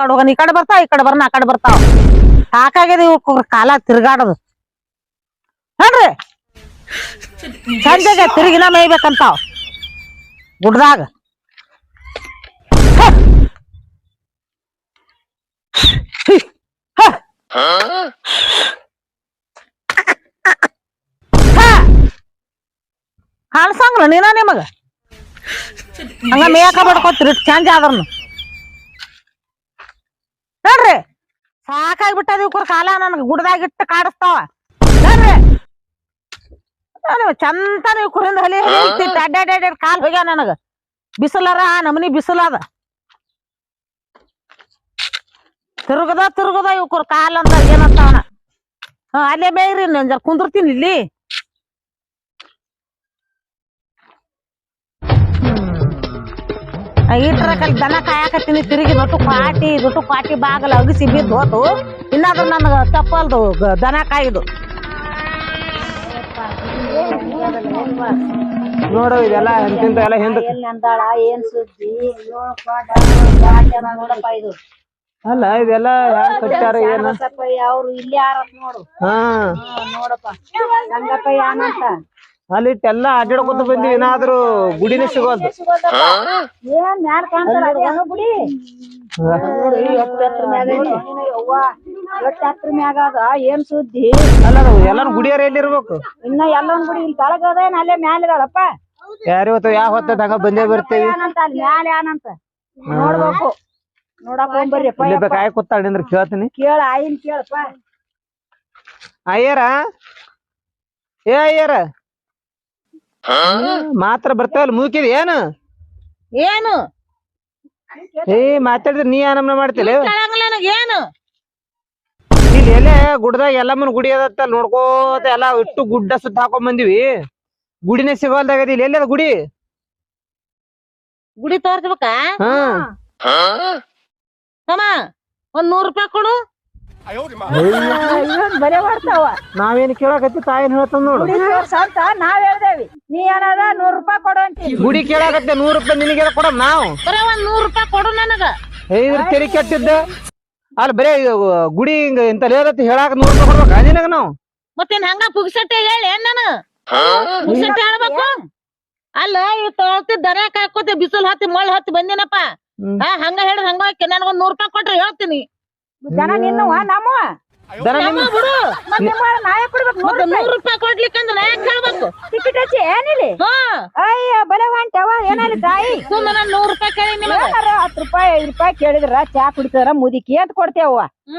ಕಡೆ ಹೋಗೋಣ ಈ ಕಡೆ ಬರ್ತಾವ ಈ ಕಡೆ ಬರ್ನ, ಆ ಕಡೆ ಬರ್ತಾವ ಸಾಕಾಗ್ಯದ ಇವ್ ಕಾಲ ತಿರ್ಗಾಡೋದು. ನೋಡ್ರಿ ಸಂಜೆಗೆ ತಿರುಗಿನ ಮೇಯ್ಬೇಕಂತಾವ್ ಗುಡ್ದಾಗ. ಕಾಣಿಸಂಗ್ರ ನೀನ ನಿಮಗ? ಹಂಗ ಮೇಯಕ ಬಡ್ಕೋತಿರಿ ಚೇಂಜ್ ಆದ್ರನು ನೋಡ್ರಿ ಸಾಕಾಗ್ಬಿಟ್ಟದ ಇವ್ರ ಕಾಲ ನನ್ಗ ಗುಡ್ದಾಗಿಟ್ಟು ಕಾಡಿಸ್ತಾವ. ನೋಡ್ರಿ ನಾನು ಚಂತನ ನೀವು ಕುರಿಂದ ಹಲಿ ಹಲಿ ಇಟ್ಟಿಟ್ಟು ಅಡ್ಡಾಡ್ಯಾಡ್ ಕಾಲ್ ಹೋಗ್ಯಾವ ನನಗ. ಬಿಸಿಲರ ನಮನಿ ಬಿಸಿಲದ. ತಿರುಗದ ತಿರುಗದ ಇವ್ರ ಕಾಲ್ ಅಂತ ಏನಂತಾವನ? ಹಾ ಅಲ್ಲೇ ಬೇಯ್ರಿ ನಾನು ಕುಂದಿರ್ತೀನಿ ಇಲ್ಲಿ. ಈಟ್ರ ಕಲ್ ದನ ಕಾಯಕತ್ತೀನಿ ತಿರುಗಿ ದೊಟ್ಟು ಪಾಟಿ ದೊಟ್ಟು ಪಾಟಿ ಬಾಗಲ ಅಗಿಸಿ ಬಿದ್ದು ಹೋತು. ಇನ್ನಾದ್ರೂ ನನಗೆ ತಪ್ಪಲ್ದು ದನ ಕಾಯ್ದು. ನೋಡು ಇದೆಲ್ಲ ಎಂತಿಂತ ಎಲ್ಲ ಹಿಂದಕ್ ಎಲ್ಲಿ ಅಂದಾಳ ಏನ್ ಸುದ್ದಿ? ನೋಡಪ್ಪ ಇದು. ಅಲ್ಲ ಇದೆಲ್ಲ ಯಾರು ಕಟ್ಟಾರ ಏನ? ಬಸಪ್ಪಯ್ಯ ಅವ್ರು ಇಲ್ಲಿ ಯಾರ ನೋಡು. ಹಾ. ನೋಡಪ್ಪ. ಗಂಗಪ್ಪ ಸಂಗಪ್ಪಯ್ಯ ಏನಂತ ಅಲ್ಲಿಟ್ಟೆಲ್ಲ ಅಡ್ಡಾಡ್ಕೊತ ಬಂದಿವಿ. ಏನಾದ್ರು ಗುಡಿನೇ ಸಿಗೋದು ಏನ್ ಮ್ಯಾಲ ಕಾಣ್ತಾರ ಮ್ಯಾಗ ಅದ? ಸುದ್ದಿ? ಅಲ್ಲ ಗುಡಿಯಾರ ಎಲ್ಲಿರ್ಬೇಕು? ಇನ್ನ ಎಲ್ಲೊಂದ್ ಗುಡಿ ಇಲ್ಲಿ ತಳಗದೇನ್ ಅಲ್ಲೇ ಮ್ಯಾಲ ಇದಾಳಪ್ಪ? ಯಾರ ಇವತ್ತು ಯಾವ ಹೊತ್ತ ತಗ ಬಂದೇ ಬರ್ತೀವಿ? ಅಲ್ಲಿ ಮ್ಯಾಲ ನೋಡ್ಬೇಕು. ನೋಡಕ್ ಹೋಗ್ಬರ್ರಿಪ್ಪ ಇಲ್ಲಿ ಬೇಕಾಯ್ ಕೂತಾಳ ನಿಂದ್ರ ಕೇಳ್ತೀನಿ. ಕೇಳ ಆಯಿನ್ ಕೇಳಪ್ಪ. ಅಯ್ಯರ? ಏ ಅಯ್ಯರ? ಮಾತ್ರ ಬರ್ತಾವಲ್ಲ ಮೂಕಿದ್ ಏನು? ಏನು? ಏ ಮಾತಾಡಿದ್ರೆ ನೀ ಏನಮ್ಮ ಮಾಡ್ತಿಲ್ಲ ಕೇಳಂಗಿಲ್ಲ ನನಗ್ ಏನು? ಇಲ್ಲಿ ಎಲ್ಲೇ ಗುಡ್ದಾಗ ಎಲ್ಲಮ್ಮನ ಗುಡಿ ಅದತ್ತ ನೋಡ್ಕೋತ ಎಲ್ಲ ಇಟ್ಟು ಗುಡ್ಡ ಸುತ್ತ ಹಾಕೊಂಡ್ ಬಂದಿವಿ. ಗುಡಿನೇ ಸಿಗೋಲ್ದಾಗದ ಇಲ್ಲಿ ಎಲ್ಲಿ ಅದ ಗುಡಿ? ಗುಡಿ ತೋರ್ಸ್ಬೇಕಾ? ಹಾ? ತಮ್ಮ ಒಂದ್ ನೂರ್ ರೂಪಾಯಿ ಕೊಡು. ಬರೇ ಬರ್ತಾವ ನಾವೇನ್ ಕೇಳಕತ್ತಿ ತಾಯಿನ ಹೇಳ್ತಾನ ನೋಡು. ಅಂತ ನಾವ್ ಹೇಳ್ದೇವಿ. ನೀ ಏನಾದ ನೂರ್ ರೂಪಾಯಿ ಕೊಡು ಅಂತ ಗುಡಿ ಕೇಳಾಕತ್ತೆ ನೂರ್ ರೂಪಾಯಿ ನಿನಗೆ ಕೊಡ ನಾವು. ಬರೇ ಒಂದ್ ನೂರ್ ರೂಪಾಯಿ ಕೊಡು ನನಗ. ಇದ್ರ ತೆರಿ ಕೆಟ್ಟಿದ್ದ? ಅಲ್ಲಿ ಬರೇ ಗುಡಿ ಹಿಂಗ ಇಂತ ಹೇಳತ್ತಿ ಹೇಳಾಕ ನೂರ್ ರೂಪಾಯಿ ಕೊಡ್ಬೇಕಾ ನಿನಗ ನಾವು? ಮತ್ತೇನ್ ಹಂಗ ಪುಗ್ಸಟ್ಟೆ ಹೇಳಿ ಏನ್ ನಾನು ಪುಗ್ಸಟ್ಟೆ ಹೇಳ್ಬೇಕು ಅಲ್ಲ ಇವ್ ತೊಳ್ತಿ ದನ ಹಾಕೋತಿ ಬಿಸಿಲು ಹತ್ತಿ ಮಳ್ ಹತ್ತಿ ಬಂದಿನಪ್ಪ. ಹಂಗ ಹೇಳಿದ್ ಹಂಗ ನನಗೊಂದ್ ನೂರ್ ರೂಪಾಯಿ ಕೊಟ್ರೆ ಹೇಳ್ತೀನಿ. ನಿನ್ನವ ದನ ನಿಮ್ ನಮ್ಮ ಬಿಡು. ಮತ್ ನಿಮ್ಮ ನಾಯ ಕೊಡ್ಬೇಕು ನೂರ್ ಮತ್ತೆ ನೂರ್ ರೂಪಾಯಿ ಕೊಡ್ಲಿಕ್ಕಂದ್ರ ಟಿಕೆಟ್ ಹಚ್ಚಿ ಏನಿಲ್ಲಿ? ಹಾ. ಅಯ್ಯ ಬಲೆ ಹೊಂಟವ ಏನಲ್ಲಿ ತಾಯಿ? ಸುಮ್ಮನೆ ನಾನ್ ನೂರ್ ರೂಪಾಯಿ ಕೇಳಿ ನಿಮಗ. ಹತ್ತು ರೂಪಾಯಿ ಐದು ರೂಪಾಯಿ ಕೇಳಿದ್ರ ಚಾ ಕುಡಿತಾರ ಮುದಿಕಿ ಅಂತ ಕೊಡ್ತೇವ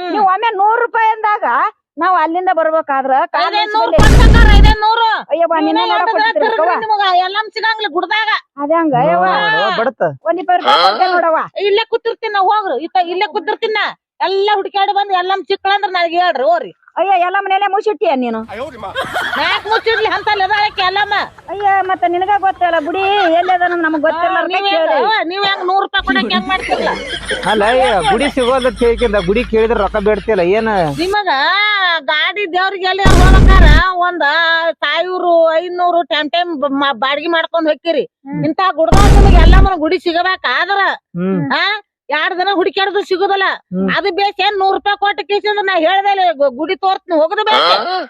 ನೀವ್ ಒಮ್ಮೆ ನೂರ್ ರೂಪಾಯಿ ಅಂದಾಗ ನಾವ್ ಅಲ್ಲಿಂದ ಬರ್ಬೇಕಾದ್ರ ಇಲ್ಲೇ ಕೂತಿರ್ತೀನಿ ಹೋಗ್ರು. ಇಲ್ಲೇ ಕೂತಿರ್ತೀನಿ ಎಲ್ಲಾ ಹುಡುಕಾಡಿ ಬಂದ್ ಎಲ್ಲ ಚಿಕ್ಕಳಂದ್ರ ನನಗೆ ಹೇಳ್ರಿ ಓರಿ ಅಯ್ಯ ಎಲ್ಲ ಮನೇಲೆ ಮುಚ್ಚಿಟ್ಟಿಯ ನೀನು? ಯಾಕೆ ಮುಚ್ಚಿರ್ಲಿ ಅಂತಲ್ಲ ಅದಕ್ಕೆ ಎಲ್ಲಮ್ಮ ಅಯ್ಯ ಮತ್ತೆ ನಿನಗ ಗೊತ್ತಲ್ಲ ಬುಡಿ ಎಲ್ಲದ ನಮಗ್ ಗೊತ್ತಿಲ್ಲ ಅಂತ ನೀವ್. ಹೆಂಗ್ ನೂರು ರೂಪಾಯಿ ಕೊಡಕ್ ಹೆಂಗ್ ಮಾಡ್ತಿಲ್ಲ ಅಲ್ಲ ಅಯ್ಯ ಗುಡಿ ಸಿಗೋದ ಕೇಳ್ಕಿಂದ ಗುಡಿ ಕೇಳಿದ್ರೆ ರೊಕ್ಕ ಬೇಡ್ತಿಲ್ಲ ಏನ? ನಿಮಗ ಗಾಡಿ ದೇವ್ರಿಗೆ ಎಲ್ಲಿ ಹೋಗ್ಬೇಕಾರ ಒಂದ ಸಾವಿರ ಐನೂರು ಟೈಮ್ ಟೈಮ್ ಬಾಡಿಗೆ ಮಾಡ್ಕೊಂಡ್ ಹೋಗ್ತೀರಿ ಇಂತ ಗುಡ್ದಾಗ ನಿಮಗೆ ಎಲ್ಲ ಗುಡಿ ಸಿಗಬೇಕಾದ್ರ ಹ್ಮ್. ಹಾ ಎರಡ್ ದಿನ ಹುಡುಕ್ಯಾಡ್ದು ಸಿಗುದಲ್ಲ. ಅದು ಬೇಸ್ ಏನ್ ನೂರ್ ರೂಪಾಯಿ ಕೊಟ್ಟ ಕೇಸಂದ್ರ ನಾ ಹೇಳ್ದೆ ಗುಡಿ ತೋರ್ತೀನಿ ಹೋಗದ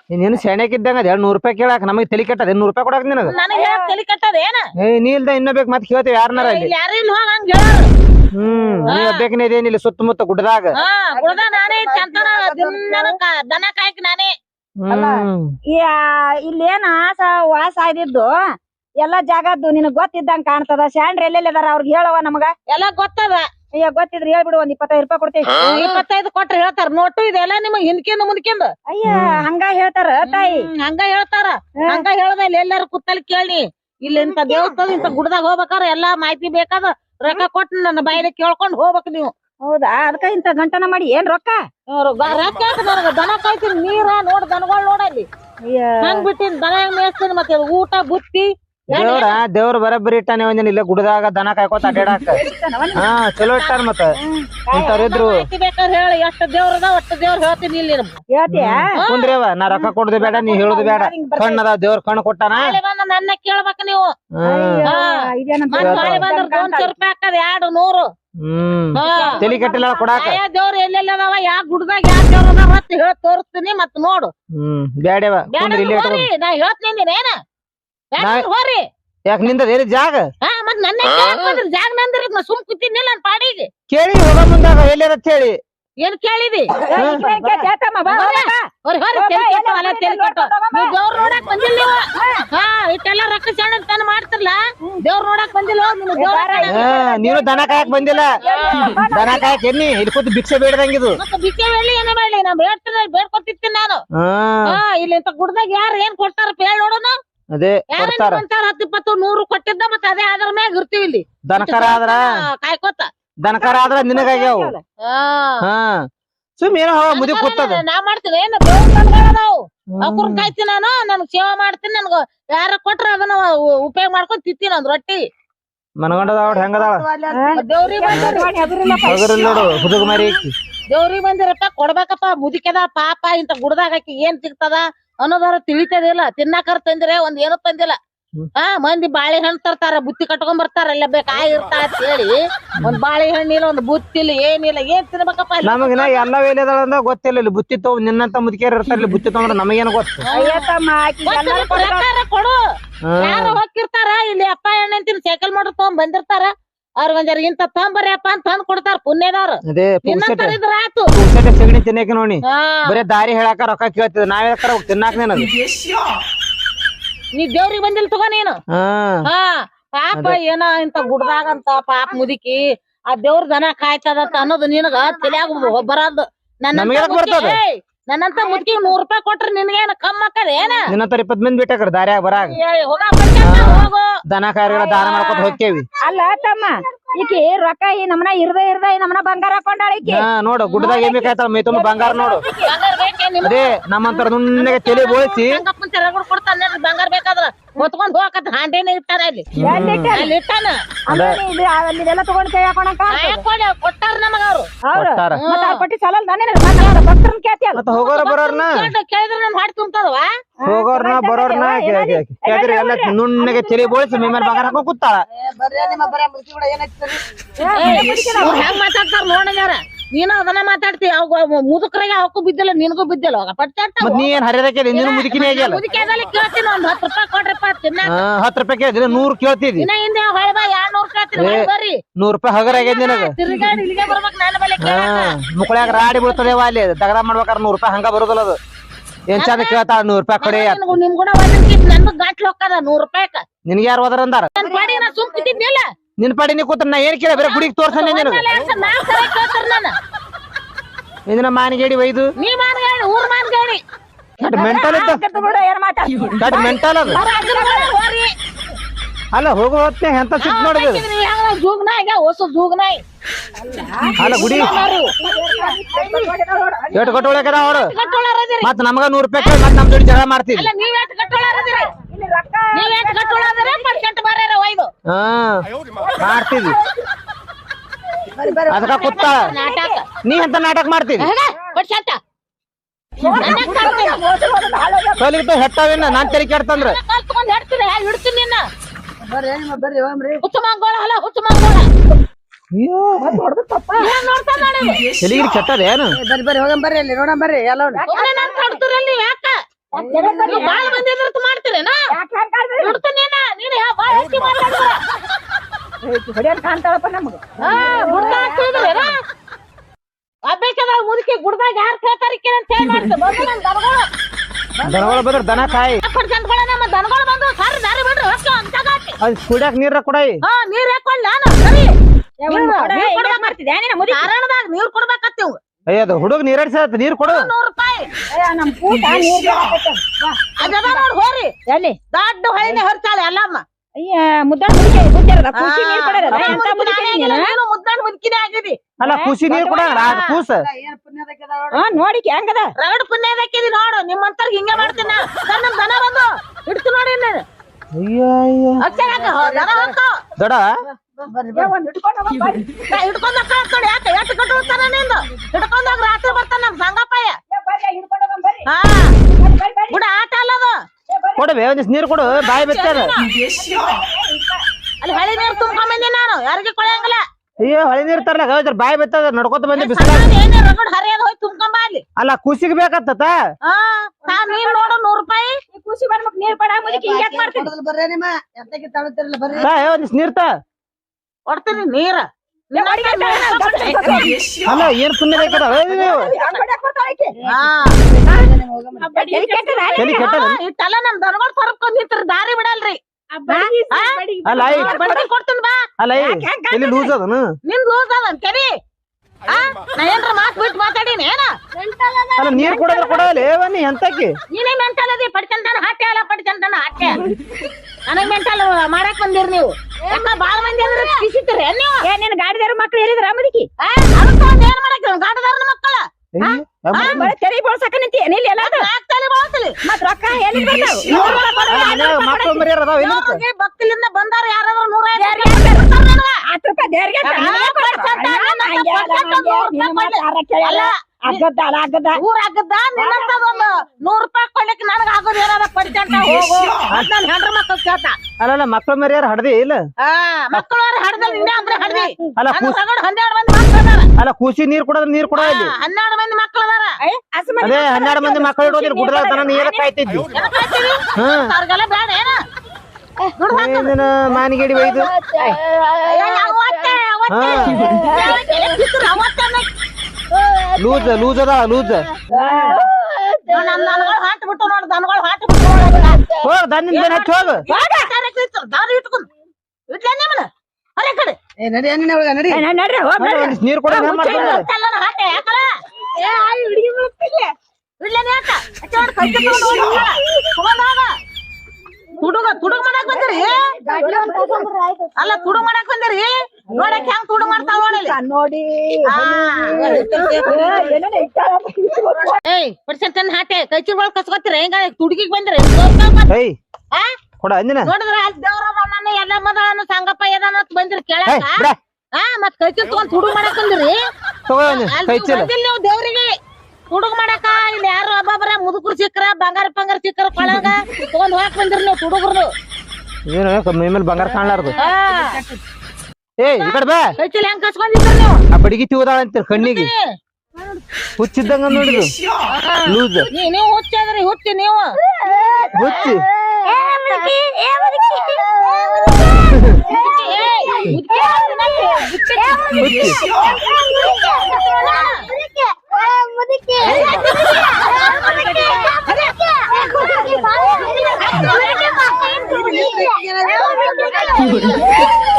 ನೀನ್ ನೀನು ಸೆಣೆಕಿದ್ದಂಗ ಅದ ಎರಡ್ ನೂರ್ ರೂಪಾಯಿ ಕೇಳಾಕ ನಮಗೆ ತಲಿ ಕಟ್ಟದ ನೂರ್ ರೂಪಾಯಿ ಕೊಡಾಕ ನಿನಗ? ನನಗೆ ಹೇಳಕ್ ತಲಿ ಕಟ್ಟದ ಏನ? ಏ ನೀ ಇಲ್ದ ಇನ್ನ ಬೇಕು ಮತ್ತೆ ಕೇಳ್ತೇವೆ ಯಾರನಾರ ಇಲ್ಲಿ ಇಲ್ಲಿ. ಯಾರು ಇಲ್ಲಿ ಹಂಗ ಹೇಳ. ಹ್ಮ್ ನೀ ಸುತ್ತಮುತ್ತ ಗುಡ್ಡದಾಗ. ಹಾ ಗುಡ್ದ ನಾನೇ ಚಂತನ ದಿನ ಕಾಯ್ಕ ನಾನೇ. ಇಲ್ಲೇನ ಆಸ ವಾಸ ಆಗಿದ್ದು ಎಲ್ಲಾ ಜಾಗದ್ದು ನಿನಗ್ ಗೊತ್ತಿದ್ದಂಗ ಕಾಣ್ತದ. ಸ್ಯಾಂಡ್ರ ಎಲ್ಲೆಲ್ಲಿದಾರ ಅವ್ರಿಗೆ ಹೇಳವ ನಮಗ? ಎಲ್ಲ ಗೊತ್ತದ. ಅಯ್ಯ ಗೊತ್ತಿದ್ರೆ ಹೇಳ್ಬಿಡು ಒಂದ್ ಇಪ್ಪತ್ತೈದು ರೂಪಾಯಿ ಕೊಡ್ತೀವಿ ಇಪ್ಪತ್ತೈದು ಕೊಟ್ರ ಹೇಳ್ತಾರ ನೋಟು ಇದೆಲ್ಲ ನಿಮಗ್ ಹಿಂದ್ಕಿಂದ ಮುಂದ್ಕಿಂದ? ಅಯ್ಯ ಹಂಗ ಹೇಳ್ತಾರ ತಾಯಿ. ಹಂಗ ಹೇಳ್ತಾರ. ಹಂಗ ಹೇಳ್ದಲ್ಲಿ ಎಲ್ಲಾರು ಕುತ್ತಲ್ಲಿ ಕೇಳಿ ಇಲ್ಲಿ ಇಂತ ದೇವಸ್ಥಾನ ಇಂತ ಗುಡ್ದಾಗ ಹೋಗ್ಬೇಕಾರ ಎಲ್ಲಾ ಮಾಹಿತಿ ಬೇಕಾದ ರೊಕ್ಕ ಕೊಟ್ಟು ನನ್ನ ಬಾಯಿಲೆ ಕೇಳ್ಕೊಂಡ್ ಹೋಗ್ಬೇಕು ನೀವು. ಹೌದಾ? ಅದಕ್ಕ ಇಂತ ಗಂಟನ ಮಾಡಿ ಏನ್ ರೊಕ್ಕ? ನನಗ? ದನ ಕಾಯ್ತೀನಿ ನೀರ ನೋಡ್ ದನಗಳು ನೋಡಲ್ಲಿ ಅಯ್ಯ. ಹಂಗ್ ಬಿಟ್ಟಿನ್ ದನ ಹೆಂಗ್ ಮೇಯಿಸ್ತೀನಿ ಮತ್ತೆ ಊಟ ಬುತ್ತಿ ದೇವ್ರ ದೇವ್ರ ಬರಬ್ಬರಿ ಇಟ್ಟಾನೆ ಒಂದಿನ ಇಲ್ಲ ಗುಡದಾಗ ದನ ಕಾಯ್ಕೋತ ಅಡ್ಯಾಡಾಕ. ಹಾ ಚಲೋ ಇಟ್ಟಾರ ಮತ್ತ. ಇಂಥವ್ರಿದ್ರು ಮಾಹಿತಿ ಬೇಕಾದ್ರೆ ಹೇಳಿ ಎಷ್ಟು ದೇವ್ರ ಒಟ್ಟು ದೇವ್ರ ಹೇಳ್ತೀನಿ ಇಲ್ಲಿ ನಮ್ಗೆ. ಹೇಳ್ತೀಯ? ಕುಂದ್ರೇವ ನಾ ರೊಕ್ಕ ಕೊಡುದು ಬೇಡ ನೀ ಹೇಳುದು ಬೇಡ. ಕಣ್ಣದ ದೇವ್ರ ಕಣ್ಣು ಕೊಟ್ಟಾನ? ನನ್ನ ಕೇಳ್ಬೇಕ ನೀವು. ಎರಡು ನೂರು. ಹ್ಮ್. ಹಾ. ತಲಿ ಕಟ್ಟಿಲ್ಲ ಕೊಡಾಕ? ದೇವ್ರ ಎಲ್ಲೆಲ್ಲದಾವ ಯಾ ಗುಡ್ದಾಗ ಯಾ ದೇವ್ರ ಅದಾವ ಹೇಳಿ ತೋರಿಸ್ತೀನಿ ಮತ್ ನೋಡು. ಹ್ಮ್. ಬ್ಯಾಡ್ಯವ. ಬ್ಯಾಡ ಕುಂದ್ರಿ ಇಲ್ಲೇ ಹೋರಿ ನಾ ಹೇಳ್ತೀನಿ ಏನ ನಾ- ಹೋರಿ? ಯಾಕೆ ನಿಂದ ಎಲ್ಲಿ ಜಾಗ? ಹಾ ಮತ್ ನನ್ನ ಬಂದ್ರಿ ಜಾಗ ನಾ ಸುಮ್ ನನ್ ಪಾಡಿಗೆ. ಕೇಳಿ ಹೋಗ ಮುಂದಾಗ ಎಲ್ಲಿ ಅಂತ ಹೇಳಿ. ಏನ್ ಕೇಳಿದಿ? ಕೇಳ್ತಮ್ಮ ಬಾ ಹೋರಿ ಹೋರಿ ಹೋರಿ ಹೋಗ, ತೆಲಿ ಅಲ್ಲ ಮಂದಿ ತೆಲಿ ಕೆಟ್ಟು ನೋಡ್ಕೊಂಡ್ ಹೋಗಮ್ಮ. ನೀವ್ ದೇವ್ರ ನೋಡಕ್ ಬಂದಿಲ್ಲ ನೀವು ಹಾ. ಇಟ್ಟೆಲ್ಲ ರೊಕ್ಕ ಸಣ್ಣ ತಾನ ಮಾಡ್ತಿರ್ಲ ದೇವ್ರ ನೋಡಕ್ ಬಂದಿಲ್ಲ ಹೋಗ್ ನೀನು ದೇವ್ರ ಹಾ ನೀನು ದನ ಕಾಯಕ್ ಬಂದಿಲ್ಲ. ದನ ಕಾಯಕ್ ಎನ್ನಿ ಇಲ್ಲಿ ಕೂತು ಭಿಕ್ಷೆ ಬೇಡದಂಗಿದು ಮತ್ತೆ ಬಿಕೆ ಹೇಳಿ ಏನ ಮಾಡಲಿ ನಾ ಬೇಡ್ತೀನಿ ಬೇಡ್ಕೊತಿರ್ತೀನಿ ನಾನು. ಹಾ. ಹಾ ಇಲ್ಲಿ ಇಂತ ಗುಡ್ದಾಗ ಯಾರು ಏನ್ ಕೊಡ್ತಾರ ಹೇಳ ನೋಡೋಣ ಅದೇ ಕೊಡ್ತಾರ. ಹತ್ತು ಇಪ್ಪತ್ತು ನೂರು ಕೊಟ್ಟಿದ್ದ ಮತ್ತೆ ಅದೇ ಅದ್ರ ಮ್ಯಾಗ ಇರ್ತೀವಿ ಇಲ್ಲಿ. ದನಕರ ಆದ್ರ? ಕಾಯ್ಕೋತ. ದನಕರ ಆದ್ರ ನಿನಗಾಗ್ಯಾವ ಹಾ. ಸುಮ್ ಏನೋ ಮುದಿ ಕೂತದ. ನಾ ಮಾಡ್ತೀನಿ. ಏನು ನಾವು ನನ್ಗಳದಾವು ಅವ್ರ ಕಾಯ್ತೀನಿ ನಾನು ನನ್ಗ್ ಸೇವಾ ಮಾಡ್ತೀನಿ ನನ್ಗ ಯಾರ ಕೊಟ್ರ ಅದನ್ನ ಉಪಯೋಗ ಮಾಡ್ಕೊಂಡ್ ತಿಂತೀನಿ ಒಂದ್ ರೊಟ್ಟಿ. ಮನಗಂಡದ ಬಂದಿರಿ. ಹಗರಿಲ್ಲ ನೋಡು ಹುಡುಗ ಮರಿ ದೇವ್ರಿಗೆ ಬಂದಿರಪ್ಪ ಕೊಡ್ಬೇಕಪ್ಪ ಮುದಿಕೆದ ಪಾಪ ಇಂತ ಗುಡ್ದಾಗ ಆಕಿ ಏನ್ ಸಿಗ್ತದ ಅನ್ನೋದಾರ ತಿಳಿತದಿಲ್ಲ ತಿನ್ನಾಕರ ತಂದ್ರೆ ಒಂದ್ ಏನು ತಂದಿಲ್ಲ ಆ ಹಾ ಮಂದಿ ಬಾಳೆಹಣ್ಣು ತರ್ತಾರ ಬುತ್ತಿ ಕಟ್ಕೊಂಡ್ ಬರ್ತಾರ ಇಲ್ಲ ಬೇಕಾಯ್ ಇರ್ತಾ ಅಂತ ಹೇಳಿ ಒಂದ್ ಬಾಳೆಹಣ್ಣಿಲ್ಲ ಒಂದ್ ಬುತ್ತಿ ಇಲ್ಲ ಏನಿಲ್ಲ ಏನ್ ತಿನ್ಬೇಕಪ್ಪ ಇಲ್ಲಿ? ನಮಗಿನ ಎಲ್ಲ ವೇಲೆದಾಳ ಅಂದ ಗೊತ್ತಿಲ್ಲ ಇಲ್ಲಿ ಬುತ್ತಿ ತಗೋ ನಿನ್ನಂತ ಮುದುಕಿಯರ್ ಇರ್ತಾರ ಇಲ್ಲಿ ಬುತ್ತಿ ತಗೊಂಡ್ರ ನಮಗೇನ ಗೊತ್ತು ಅಯ್ಯತ್ತಮ್ಮ ಆಕಿ ಗೊತ್ತಿಲ್ಲ, ಎಲ್ಲಾರು ಕೊಡ್ತಾಳ. ಪ್ರಕಾರ ಕೊಡು ಹಾ. ಯಾರು ಹೋಗಿರ್ತಾರ ಇಲ್ಲಿ ಅಪ್ಪ ಎಣ್ಣೆ ತಿನ್ ಸೈಕಲ್ ತಗೊಂಡ್ ಬಂದಿರ್ತಾರ ಅವ್ರ ಒಂದ್ ಜರ ಇಂತ ತಂಬರ್ಯಪ್ಪ ಅಂತ ತಂದ್ ಕೊಡ್ತಾರ ಪುಣ್ಯದವ್ರು. ಅದೇ ನಿನ್ನಂತರ ಇದ್ರ ಆತು. ಸಗಣಿ ತಿನ್ನಕ್ಕೆ ನೋಡಿ. ಬರೇ ದಾರಿ ಹೇಳಾಕ ರೊಕ್ಕ ಕೇಳ್ತಿದ್ ನಾವ್ ಹೇಳ್ತಾರ ತಿನ್ನಾಕ ನಿನಗ ನೀ ದೇವ್ರಿಗೆ ಬಂದಿಲ್ಲ ತಗೋ ನೀನು. ಹಾ. ಹಾ. ಪಾಪ ಏನ ಇಂತ ಗುಡ್ದಾಗಂತ ಪಾಪ ಮುದುಕಿ ಆ ದೇವ್ರ ದನ ಕಾಯ್ತದಂತ ಅನ್ನೋದು ನಿನಗ ತಲೆಯಾಗ ಬರದ್ ನನ್ನ ಬರ್ತದ? ನನ್ನಂತ ಮುದುಕಿ ನೂರ್ ರೂಪಾಯಿ ಕೊಟ್ರ ನಿನ್ಗೇನ ಕಮ್ಮ ಆಕದ ಏನ? ನಿನ್ನಂತರ ಇಪ್ಪತ್ ಮಂದಿ ಬಿಟ್ಟಾಕರ ದಾರ್ಯಾಗ ಬರಾಗ. ಏ, ಹೋಗ ಹೋಗು. ದನ ಕಾರ್ಯಗಳ ದಾನ ಮಾಡ್ಕೊಂಡು ಹೋಗ್ತೇವಿ ಅಲ್ಲ ತಮ್ಮ ಈಕಿ ರೊಕ್ಕ ಈ ನಮ್ಮನ ಇರ್ದ ಇರ್ದ ಈ ನಮ್ಮನ ಬಂಗಾರ ಹಾಕೊಂಡಾಳ ಈಕಿ. ಹಾ ನೋಡು ಗುಡ್ಡದಾಗ ಏನ್ ಬೇಕಾಯ್ತಾಳ ಮೈ ತುಂಬ ಬಂಗಾರ ನೋಡು? ಅದೇ ನಮ್ಮಂತರ ನುಣ್ಣಗೆ ತಲೆ ಬೋಳಿಸಿ. ಬಂಗಾರ ಬೇಕಾದ್ರ. ಹೊತ್ಕೊಂಡ್ ಹೋಗಕತ್ ಹಾಂಡೇನೆ ಇಟ್ಟಾರ ಅಲ್ಲಿ? ಅಲ್ಲಿ ಇಟ್ಟಾನ. ಇದೆಲ್ಲ ತಗೊಂಡ್ ಕೈ ಹಾಕೋಣ ಕಾಯಕ್ ಕೊಡ ಕೊಟ್ಟಾರ ನಮಗ ಅವ್ರು. ಕೊಟ್ಟಾರ. ಮತ್ತ ಅವ್ರ ಪಟ್ಟಿ ಭಕ್ತರನ್ ಮತ್ತ ಹೋಗೋರ ಬರೋರ್ನ? ಕೇಳ್ದ- ಕೇಳಿದ್ರ ನನ್ ಹಾಡ್ ತುಂಬ್ತದವ ಹೋಗೋರ್ನ ಬರೋರ್ನ ಕೇಳಿದ್ರೆ ಎಲ್ಲ ನುಣ್ಣಗೆ ತಲೆ ಬೋಳಿಸಿ ಮೈ ಮೇಲೆ ಬಂಗಾರ ಹಾಕೋ ಕೂತಾಳ. ಇವ್ರ್ ಹೆಂಗ್ ಮಾತಾಡ್ತಾರ ನೋಡಿದಾರ ನೀನು ಅದನ್ನ ಮಾತಾಡ್ತಿ ಅವ್ ಮುದುಕರಿಗೆ ಅವಕ್ಕೂ ಬಿದ್ದಿಲ್ಲ ನಿನಗೂ ಬಿದ್ದಿಲ್ಲ ಅವಾಗ ಪಟ್ಟಾಟ ಮತ್ ನೀ ಏನ್ ಹರಿದಕ್ಕೆ ನೀನು ಮುದುಕಿನೇ ಆಗ್ಯಲ್ಲ ಮುದುಕಿಯಾದಲ್ಲಿ ಕೇಳ್ತೀನಿ ಒಂದ್ ಹತ್ತು ರೂಪಾಯಿ ಕೊಡ್ರಪ್ಪ ತಿನ್ನ ಹಾ ಹತ್ತು ರೂಪಾಯಿ ಕೇಳಿದ್ರೆ ನೂರ್ ಹಿಂದೆ ಹೊಳೆ ಬಾ ನೂರ್ ಕೇಳ್ತೀನಿ ಹೊಳ್ ಬರ್ರಿ. ನೂರ್ ರೂಪಾಯಿ ಹಗರ ಆಗ್ಯದ ನಿನಗ? ತಿರ್ಗಾಡಿ ಇಲ್ಲಿಗೆ ಬರ್ಬೇಕು ನನ್ನ ಬಲೆ ಹಾ ಮುಕ್ಕಳ್ಯಾಗ ರಾಡಿ ಬೀಳ್ತದೇವ ಅಲ್ಲಿ ತಗದ ಮಾಡ್ಬೇಕಾರ ನೂರ್ ರೂಪಾಯಿ ಹಂಗ ಬರುದಿಲ್ಲ ಅದು. ಏನ್ ಚಂದ ಕೇಳ್ತಾಳ ನೂರ್ ರೂಪಾಯಿ ಕೊಡಿ ನಿಮ್ಗೂ ನಿಮ್ ಕೂಡ ಒಂದ್ ಕಿಟ್ ನಂದು ಗಂಟ್ಲು ಹೋಗ್ತದ ನೂರ್ ರೂಪಾಯಿ ನಿನ್ಗೆ ಯಾರು ಹೋದ್ರ ಅಂದಾರ ಸುಮ್ ನಿನ್ ಪಾಡಿ ನೀ ಕೂತ್ರ ನಾ ಏನ್ ಕೇಳ? ಬೇರೆ ಗುಡಿಗೆ ತೋರ್ಸಂದೆ ನಿನಗ. ಇದನ್ನ ಮಾನಿಗೇಡಿ ಒಯ್ದು. ನೀ ಮಾನ್ಗಾಡಿ ಊರ್ ಮಾನ್ಗಾಡಿ. ಕಟ್ ಮೆಂಟಲ್ ಇದ್ದ. ಬಿಡು ಏನ್ ಮಾತಾಡ ಕಟ್ ಮೆಂಟಲ್ ಅದು. ಅಲ್ಲ ಹೋಗೋ ಹೊತ್ತೆ ಎಂತ ಸಿಕ್ ನೋಡಿದ್ರು ಜೂಗ್ನಾಗ ಹೊಸ ಜೂಗ್ನಾಯ್ ಅಲ್ಲ ಗುಡಿ. ಎಟ್ ಕಟ್ಟೋಳಕದ ಅವಳು ಮತ್ ನಮಗ ನೂರ್ ರೂಪಾಯಿ ಮತ್ ನಮ್ ಜೋಡಿ ಜಗಳ ಮಾಡ್ತಿದ್ವಿ. ಕಟ್ಟೋಳಾದಿರ ಪರ್ಸೆಂಟ್ ಬಾರ್ಯಾರ ಒಯ್ದು ಹಾ ಮಾಡ್ತಿದ್ವಿ ಅದಕ್ಕ ಕುತ್ತ ನಾಟಕ. ನೀ ಅಂತ. ನಾಟಕ ಮಾಡ್ತಿದ್ವಿ ಪರ್ಸೆಂಟ್ ಹೆಟ್ಟವೇನ ನಾನ್ ತೆರಿ ಕೆಡ್ತಂದ್ರ. ಕಲ್ತ್ಕೊಂಡ್ ಹಿಡ್ತೀನಿ ನಿನ್ನ. ಮಂಗೋಳ ಅಲ್ಲ ಕೆಟ್ಟದ ಏನು ಬರ್ರಿ ಬರ್ರಿ ಹೋಗಂ ಬರ್ರಿ ಅಲ್ಲಿ ನೋಡಂ ಬರ್ರಿ ಎಲ್ಲ ಬಾಳ್ ಮಂದಿ ಎದುರ್ತು ಮಾಡ್ತೀರೇನ? ನೀನ್ ಯಾ ಬಾಳ್ ಹೆಚ್ಚಿ ಮಾತಾಡ್ತೀರ ಹೊಡಿಯನ್ ಕಾಣ್ತಾಳಪ್ಪ ನಮ್ಗ. ಹಾ ಗುಡ್ದ ಹಾಕ್ತಿದ್ರೇನ? ಅಭ್ಯಾಸದಾಗ ಮುದುಕಿ ಗುಡ್ದಾಗ ಯಾರ್ ಕೇಳ್ತಾರ ಈಕಿ ಅಂತ ಹೇಳಿ ಮೊದಲು ನಮ್ ದನಗಳು. ದನಗಳು ಬಂದ್ರ ದನ ಕಾಯಿ. ಪರ್ಸೆಂಟ್ಗಳ ನಮ್ಮ ದನಗಳು ಬಂದು ಸರ್ ದಾರಿ ಬಿಡ್ರಿ ಅದ್ ಕುಡಿಯಾಕ ನೀರ ಕೊಡಾಯಿ. ಹಾ ನೀರ್ ಹಾಕೊಂಡ್ ನಾನು ಸರಿ. ಮಾಡ್ತಿದ್ದೆ ನೀನ ಮುದಿ ಕಾರಣದಾಗ ನೀರ್ ಕೊಡ್ಬೇಕತ್ತೀವ್ ಅಯ್ಯ ಅದು ಹುಡುಗ ನೀರಡಿಸತ್ ನೀರ್ ಕೊಡು. ನೂರು ರೂಪಾಯಿ. ನಮ್ ಕೂಟ ನೀರ್ ಅದದ ನೋಡ್ ಹೋರಿ ಎಲ್ಲಿ? ದೊಡ್ಡ ಹೊಳಿನೇ ಹೊರ್ತಾಳೆ ಅಲ್ಲಮ್ಮ. ಅಯ್ಯ ಮುದುಕಿ ಖುಷಿ ನೀರ್ ಕೊಡೋದ ಎಂತ ಮುದುಕಿ ನೀನು ನೀನು ಮುದ್ದಾಡ್ ಮುದುಕಿನೇ ಆಗಿದಿ. ಅಲ್ಲ ಖುಷಿ ನೀರ್ ಕೊಡ ಕೂಸ. ಹಾ ನೋಡಿ ಹೆಂಗದ? ರಗಡ್ ಪುಣ್ಯದಕ್ಕಿದಿ ನೋಡು ನಿಮ್ಮಂತರ್ಗ ಹಿಂಗೆ ಮಾಡ್ತೀನಿ ನಾ. ದನ ಬಂದು ಇಡ್ತು ನೋಡಿ ನೀನು ಅಯ್ಯ ಅಯ್ಯ ಅಕ್ಷರ ದನ ಹೋಗ್ತಾವ ದೊಡ ಒಂದ್ ಇಟ್ಕೊಂಡು ಹೋಗಂ ಬರ್ರಿ. ನಾ ಹಿಡ್ಕೊಂಡ್ ಹೋಗ್ತಾಳ ನೋಡಿ ಯಾಕೆ ಎಷ್ಟು ಕಟ್ಟು ಹೋಗ್ತಾನ ನಿಂದು? ಹಿಡ್ಕೊಂಡ್ ಹೋಗಿ ರಾತ್ರಿ ಬರ್ತಾನ ನಮ್ ಸಂಗಪ್ಪಯ್ಯ. ಹಾ. ಬಿಡ ಆಟ ಅಲ್ಲದು ಕೊಡಬೇ ಒಂದಿಸ್ ನೀರ್ ಕೊಡು ಬಾಯಿ ಬಿತ್ತಾರ ಅಲ್ಲಿ. ಹಳಿ ನೀರು ತುಂಬ್ಕೊಂಡ್ ಬಂದಿ ನಾನು ಯಾರಿಗೆ ಕೊಳೆಯಂಗಿಲ್ಲ. ಅಯ್ಯೋ ಹಳಿ ನೀರ್ ತರ್ಲಾಕ ಇದ್ರ ಬಾಯಿ ಬಿತ್ತದ ನಡ್ಕೊತ ಬಂದಿ ಹರಿಯದ್ ಹೋಗಿ ತುಂಬ್ಕೊಂಬ ಅಲ್ಲಿ. ಅಲ್ಲ ಕೂಸಿಗೆ ಬೇಕತ್ತ? ಹಾ ತಾ ನೀನ್ ನೋಡು ನೂರ್ ರೂಪಾಯಿ. ಖುಷಿ ಬರ್ಬೇಕು ನೀರ್ ಪಡ ಮುದಕ್ಕೆ ಹಿಂಗ್ ಯಾಕ್ ಮಾಡ್ತೀನಿ ಬರ್ರಿ ನಿಮ್ಮ ಎಂತಕ್ಕೆ ಬರ್ರಿ. ನೀರ್ ಕೊಡ್ತೀನಿ ನೀರ ಅಲ್ಲ ಏನ್ ಪುಣ್ಯ ಬೇಕದ ಹಾ ತಲಿ ಕೆಟ್ಟದ ಇಟ್ಟೆಲ್ಲ ನಮ್ ದನಗಳು ಕೊರಪ್ಕೊಂಡ್ ನಿಂತ್ರ ದಾರಿ ಬಿಡಲ್ರಿ ಅಲ್ಲ ಕೊಡ್ತೀನಿ ಬಾ ಅಲ್ಲ ಲೂಸ್ ಅದನು ನಿನ್ ಲೂಸ್ ಅದ ಕೆರಿ ನಾ ಏನ್ರ ಮಾತ್ ಬಿಟ್ಟು ಮಾತಾಡೀನಿ ಏನ? ಅಲ್ಲ ನೀರ್ ಕೊಡೋದ್ರ ಏವನಿ ಎಂತಕ್ಕೆ? ನೀನೇ ಮೆಂಟಲ್ ಅದಿ ಪಡ್ಕಂತಾನ ಹಾಟೆ ಅಲ್ಲ ಪಡ್ಕಂತಾನ ಹಾಟೆ ನನಗ್ ಮೆಂಟಲ್ ಮಾಡಕ್ ಬಂದಿರ್ ನೀವು. ಯಾಕ ಬಾಳ ಮಂದಿ ಅಂದ್ರೆ ಕಿಸಿತ್ರಿ ನೀವು? ಏ ನಿನ್ ಗಾಡಿದಾರ ಮಕ್ಳು ಹೇಳಿದ್ರ ಮದಿಕಿ? ಏನ್ ಮಾಡಕ್ ಗಾಡಿದಾರ ಮಕ್ಕಳ? ಬರೀ ತೆರಿ ಬಳಸಕ ನಿಂತಿ ಏನಿಲ್ಲ ಎಲ್ಲ ಅದು ನಾಕ್ ತಲೆ ಬಳಸಲಿ. ಮತ್ ರೊಕ್ಕ ಎಲ್ಲಿ ಬರ್ತಾವ? ಬಂದಾರ ಯಾರಾದ್ರೂ ನೂರ ನೂರ್ ರೂಪಾಯಿ ಕೊಡ್ಲಿಕ್ಕೆ ನನಗ ಆಗೋದು ಏನಾರ ನನ್ ಹೆಂಡ್ರ ಮಕ್ಕಳು ಕೇಳ್ತ. ಅಲ್ಲ ಮಕ್ಳು ಮರಿಯಾರ ಹಡ್ದಿ ಇಲ್ಲ? ಮಕ್ಕಳು ಅಂದ್ರೆ ಹಡ್ದಿ. ಅಲ್ಲ ಹನ್ನೆರಡು ಮಂದಿ ಅಲ್ಲ ಕೂಸಿ ನೀರ್ ಕೊಡೋದ್ ನೀರ್ ಕೊಡ ಹನ್ನೆರಡು ಮಂದಿ ಮಕ್ಳು ಅದಾರ. ಅದೇ ಹನ್ನೆರಡು ಮಂದಿ ಮಕ್ಕಳು ಇಡೋದಿಲ್ಲ ಗುಡ್ದಾಗ ನೀರ ಕಾಯ್ತಿದ್ವಿ ಬೇಡ ಏನ. ಏನಿನ ಮಾನಿಗೇಡಿ ಬೈದು. ಲೂಸ್ ಲೂಸ್ ಅದ ಲೂಸ್ ಹೋಗ್ ದನ್ನಿಂದ ಹಚ್ಚಿ ಹೋಗು ನೀರ್ ಕೊಡ ಮಾಡ್ತಾನೆ ತುಡುಗ ತುಡುಗ ಮಾಡಕ್ ಬಂದಿರಿ ಅಲ್ಲ ತುಡುಗ ಮಾಡಕ್ ಬಂದಿರಿ ನೋಡಕ್ ಹೆಂಗ್ ತುಡುಗ ಮಾಡ್ತಾವ ನೋಡಿ. ಏನೇನೋ. ಏಯ್ ಪರ್ಸೆಂಟ್ ಹಾಟೆ ಕೈ ಚುರ್ಗಳು ಕಸ್ಕೊತೀರ ಹೆಂಗ ತುಡುಗಿಗ್ ಬಂದಿರಿ ನೋಡಿದ್ರ ಅಲ್ಲಿ ದೇವ್ರ ಅದಾನ ಎಲ್ಲ ಮದಳನು ಸಂಗಪ್ಪ ಅಂತ ಬಂದಿರಿ ಕೇಳಕ ಏಯ್ ಬಿಡ ಹಾ ಮತ್ ಕೈ ಚೀಲ ತಗೊಂಡ್ ತುಡುಗ್ ಮಾಡಕ್ ಬಂದಿರಿ ನೀವು ದೇವ್ರಿಗೆ ತುಡುಗ್ ಮಾಡಕ ಇಲ್ಲಿ ಯಾರು ಒಬ್ಬೊಬ್ರ ಮುದುಕರು ಸಿಕ್ಕರ ಬಂಗಾರ ಪಂಗಾರ ಸಿಕ್ಕರ ಕೊಳಗ ತಗೊಂಡ್ ಹೋಗಕ್ ಬಂದಿರ್ ನೀವು ತುಡುಗರು ಏನು ಮೈ ಮೇಲೆ ಬಂಗಾರ ಕಾಣಲಾರದು ಏಯ್ ಈ ಕಡೆ ಬಾ ಕೈ ಚೀಲ ಹೆಂಗ್ ಕಸ್ಕೊಂಡಿದ್ರ ನೀವು ಆ ಬಡಿಗಿ ತಿವುದಾಳ ಅಂತೀರ ಕಣ್ಣಿಗೆ ಹುಚ್ಚಿದ್ದಂಗ ನೋಡಿದ್ರು ಲೂಸ್ ನೀ ನೀವು ಹುಚ್ಚಾದ್ರಿ ಹುಚ್ಚಿ ನೀವು ಹುಚ್ಚಿ ಹುಚ್ಚಿ ಅಂತೀನಲ್ರಿ, ಹುಚ್ಚಿ. ಮುದುಕಿ